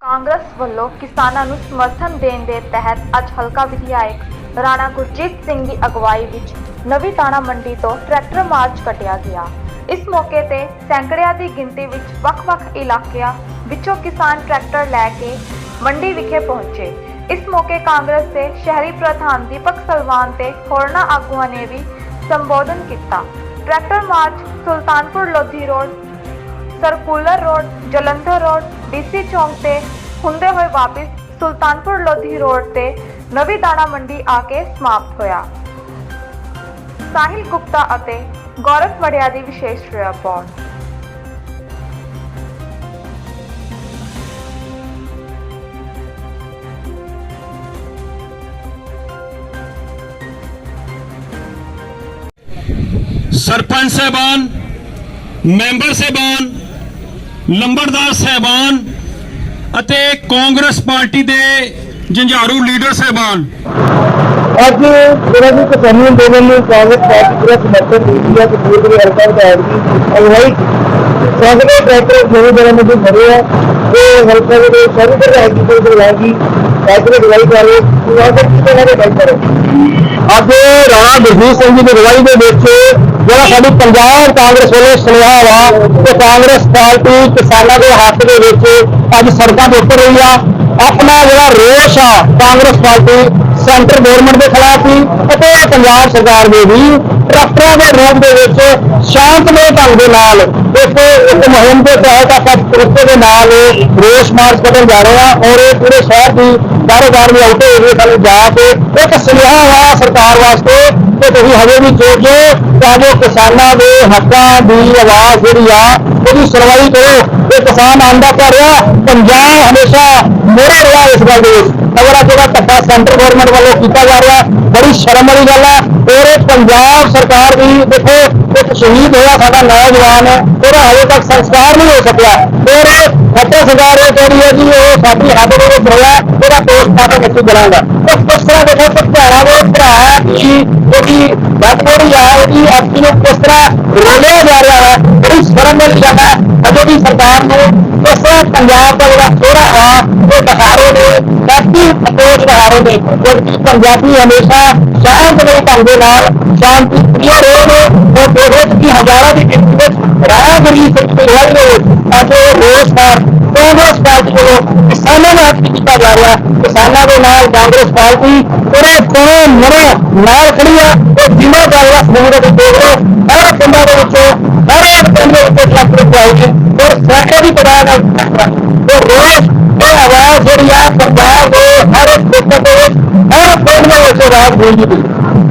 ਕਾਂਗਰਸ ਵੱਲੋਂ ਕਿਸਾਨਾਂ ਨੂੰ ਸਮਰਥਨ ਦੇਣ ਦੇ ਤਹਿਤ ਅੱਜ ਹਲਕਾ ਵਿਧਾਇਕ ਰਾਣਾ ਗੁਰਜੀਤ ਸਿੰਘ ਦੀ ਅਗਵਾਈ ਵਿੱਚ ਨਵੀਂ ਟਾਣਾ ਮੰਡੀ ਤੋਂ ਟਰੈਕਟਰ ਮਾਰਚ ਕੱਢਿਆ ਗਿਆ। ਇਸ ਮੌਕੇ ਤੇ ਸੈਂਕੜਿਆਂ ਦੀ ਗਿਣਤੀ ਵਿੱਚ ਵੱਖ-ਵੱਖ ਇਲਾਕਿਆਂ ਵਿੱਚੋਂ ਕਿਸਾਨ ਟਰੈਕਟਰ ਲੈ ਕੇ ਮੰਡੀ ਵਿਖੇ ਪਹੁੰਚੇ। ਇਸ ਮੌਕੇ ਕਾਂਗਰਸ ਦੇ ਸ਼ਹਿਰੀ ਪ੍ਰਧਾਨ ਦੀਪਕ ਸਲਵਾਨ ਤੇ ਹੋਰਨਾਂ ਆਗੂਆਂ ਨੇ ਵੀ ਸੰਬੋਧਨ ਕੀਤਾ। Tractor march, Sultanpur Lodhi road, circular road, Jalandhar road DC chowk ਤੇ ਹੁੰਦੇ ਹੋਏ ਵਾਪਸ ਸੁਲਤਾਨਪੁਰ ਲੋਧੀ ਰੋਡ ਤੇ ਨਵੀਂ ਦਾਣਾ ਮੰਡੀ ਆ ਕੇ ਸਮਾਪਤ ਹੋਇਆ। ਸਾਹਿਲ ਗੁਪਤਾ ਅਤੇ ਗੌਰਵ ਵੜਿਆ ਦੀ ਵਿਸ਼ੇਸ਼ ਰਿਪੋਰਟ। ਸਰਪੰਚ ਸਾਹਿਬਾਨ, ਮੈਂਬਰ ਸਾਹਿਬਾਨ, ਲੰਬੜਦਾਰ ਸਾਹਿਬਾਨ ਅਤੇ ਕਾਂਗਰਸ ਪਾਰਟੀ ਦੇ ਜੰਝਾਰੂ ਲੀਡਰ ਸਾਹਿਬਾਨ। ਅੱਜ ਜਿਹੜਾ ਵੀ ਕਿਸਾਨੀ ਅੰਦੋਲਨ ਨੂੰ ਕਾਂਗਰਸ ਪਾਰਟੀ ਦਾ ਸਮਰਥਨ ਦਿੱਤੀ ਹੈ ਤੇ ਪੂਰੇ ਦੇ ਹਲਕਾ ਵਿਧਾਇਕ ਦੀ ਅਗਵਾਈ ਕਾਂਗਰਸ ਟਰੈਕਟਰ ਨਵੇਂ ਦਿਨਾਂ ਵਿੱਚ ਖੜੇ ਆ ਤੇ ਹਲਕਾ ਦੇ ਸਾਰੇ ਵਿਧਾਇਕ ਦੀ ਕੋਈ ਬੁਲਾਏਗੀ ਟਰੈਕਟਰ ਦੀ ਕਰ ਰਹੇ ਕਾਂਗਰਸ ਕੀ ਕਹਿਣਾ ਹੈ? ਟਰੈਕਟਰ ਅੱਜ ਰਾਣਾ ਗੁਰਜੀਤ ਸਿੰਘ ਜੀ ਦੀ ਅਗਵਾਈ ਦੇ ਵਿੱਚ ਜਿਹੜਾ ਸਾਡੀ ਪੰਜਾਬ ਕਾਂਗਰਸ ਵੱਲੋਂ ਸੁਨੇਹਾ ਵਾ ਕਿ ਕਾਂਗਰਸ ਪਾਰਟੀ ਕਿਸਾਨਾਂ ਦੇ ਹੱਕ ਦੇ ਵਿੱਚ ਅੱਜ ਸੜਕਾਂ ਦੇ ਉੱਪਰ ਰਹੀ ਆ। ਆਪਣਾ ਜਿਹੜਾ ਰੋਸ ਆ ਕਾਂਗਰਸ ਪਾਰਟੀ, ਸੈਂਟਰ ਗਵਰਨਮੈਂਟ ਦੇ ਖਿਲਾਫ ਸੀ, ਅਤੇ ਪੰਜਾਬ ਸਰਕਾਰ ਦੇ ਵੀ। ਟਰੱਕਰਾਂ ਦੇ ਰੂਪ ਦੇ ਵਿੱਚ ਸ਼ਾਂਤਮਈ ਢੰਗ ਦੇ ਨਾਲ ਇੱਕ ਇੱਕ ਮੁਹਿੰਮ ਦੇ ਤਹਿਤ ਆਪਾਂ ਤਰੀਕੇ ਦੇ ਨਾਲ ਰੋਸ ਮਾਰਚ ਕਰਨ ਜਾ ਰਹੇ ਹਾਂ ਔਰ ਇਹ ਪੂਰੇ ਸ਼ਹਿਰ ਦੀ ਕਾਰੋਬਾਰ ਦੇ ਆਉਟੇ ਏਰੀਏ ਸਾਨੂੰ ਜਾ ਕੇ ਇੱਕ ਸੁਨੇਹਾ ਵਾ ਸਰਕਾਰ ਵਾਸਤੇ ਕਿ ਤੁਸੀਂ ਹਜੇ ਵੀ ਸੋਚੋ ਤਾਂ ਜੋ ਕਿਸਾਨਾਂ ਦੇ ਹੱਕਾਂ ਦੀ ਆਵਾਜ਼ ਜਿਹੜੀ ਆ, ਉਹਦੀ ਸੁਣਵਾਈ ਕਰੋ। ਇਹ ਕਿਸਾਨ ਆਂਦਾ ਪਾ ਰਿਹਾ ਪੰਜਾਬ ਹਮੇਸ਼ਾ ਮੋੜਾ ਰਿਹਾ ਇਸ ਗੱਲ ਦੇ ਵਿੱਚ। ਅਗਰ ਆ ਜਿਹੜਾ ਧੱਕਾ ਸੈਂਟਰ ਗਵਰਨਮੈਂਟ ਵੱਲੋਂ ਕੀਤਾ ਜਾ ਰਿਹਾ, ਬੜੀ ਸ਼ਰਮ ਵਾਲੀ ਗੱਲ ਹੈ ਔਰ ਪੰਜਾਬ ਸਰਕਾਰ ਵੀ ਦੇਖੋ, ਇੱਕ ਸ਼ਹੀਦ ਹੋਇਆ ਸਾਡਾ ਨੌਜਵਾਨ, ਉਹਦਾ ਹਜੇ ਤੱਕ ਸੰਸਕਾਰ ਨਹੀਂ ਹੋ ਸਕਿਆ। ਔਰ ਫਤਿਹ ਸਰਕਾਰ ਇਹ ਕਹਿ ਹੈ ਜੀ ਉਹ ਸਾਡੀ ਹੱਦ ਦੇ ਵਿੱਚ ਹੋਇਆ, ਉਹਦਾ ਪੋਸਟਮਾਰਟਮ ਇੱਥੇ ਕਰਾਂਗਾ ਤਾਂ ਕਿਸ ਤਰ੍ਹਾਂ ਦੇਖੋ ਕਿ ਭੈਣਾਂ ਦੇ ਭਰਾ ਦੀ ਉਹਦੀ ਬਦਬੋੜੀ ਆ ਉਹਦੀ ਆਪਣੀ ਨੂੰ ਕਿਸ ਤਰ੍ਹਾਂ ਰੋਲਿਆ ਜਾ ਰਿਹਾ ਹੈ, ਬੜੀ ਸ਼ਰਮ ਵਾਲੀ ਗੱਲ ਹੈ। ਅਜੇ ਵੀ ਸਰਕਾਰ ਨੂੰ ਕਿਸ ਤਰ੍ਹਾਂ ਪੰਜਾਬ ਦਾ ਜਿਹੜਾ ਥੋੜਾ ਆ ਉਹ ਦਿਖਾ ਰਹੇ ਨੇ। ਬਾਕੀ ਅਪਰੋਚ ਨੇ ਪੰਜਾਬੀ ਹਮੇਸ਼ਾ ਸ਼ਾਂਤਮਈ ਢੰਗ ਦੇ ਨਾਲ। ਸ਼ਾਂਤੀ ਪ੍ਰਿਯ ਰਹੇ ਨੇ ਉਹ ਦੇਖੋ ਕਿ ਹਜ਼ਾਰਾਂ ਦੀ ਗਿਣਤੀ ਵਿੱਚ ਰਾਹਗਰੀ ਸੱਚਾਈ ਦੇ ਵਿੱਚ ਅੱਜ ਰੋਸ ਮਾਰ ਕਾਂਗਰਸ ਪਾਰਟੀ ਵੱਲੋਂ ਕਿਸਾਨਾਂ ਦਾ ਹੱਕ ਕੀਤਾ ਜਾ ਰਿਹਾ? ਕਿਸਾਨਾਂ ਦੇ ਨਾਲ ਕਾਂਗਰਸ ਪਾਰਟੀ ਪੂਰੇ ਕੋਨੇ ਮਨੇ ਨਾਲ ਖੜੀ ਆ। ਉਹ ਜਿੰਨਾ ਗੱਲ ਸਮੂਹ ਦੇ ਦੇਖ ਰਹੇ ਹਰ ਪਿੰਡਾਂ ਦੇ ਵਿੱਚੋਂ ਹਰ ਪਿੰਡ ਦੇ ਵਿੱਚ ਟਰੱਕ ਰੁਕਵਾਏ ਔਰ ਸੈਕਟਰ ਦੀ ਪੜਾਅ ਨਾਲ ਉਹ ਰੋਸ ਇਹ ਆਵਾਜ਼ ਜਿਹੜੀ ਆ ਪੰਜਾਬ ਦੇ ਹਰ ਇੱਕ ਖੇਤਰ ਦੇ ਵਿੱਚ ਹਰ ਪਿੰਡ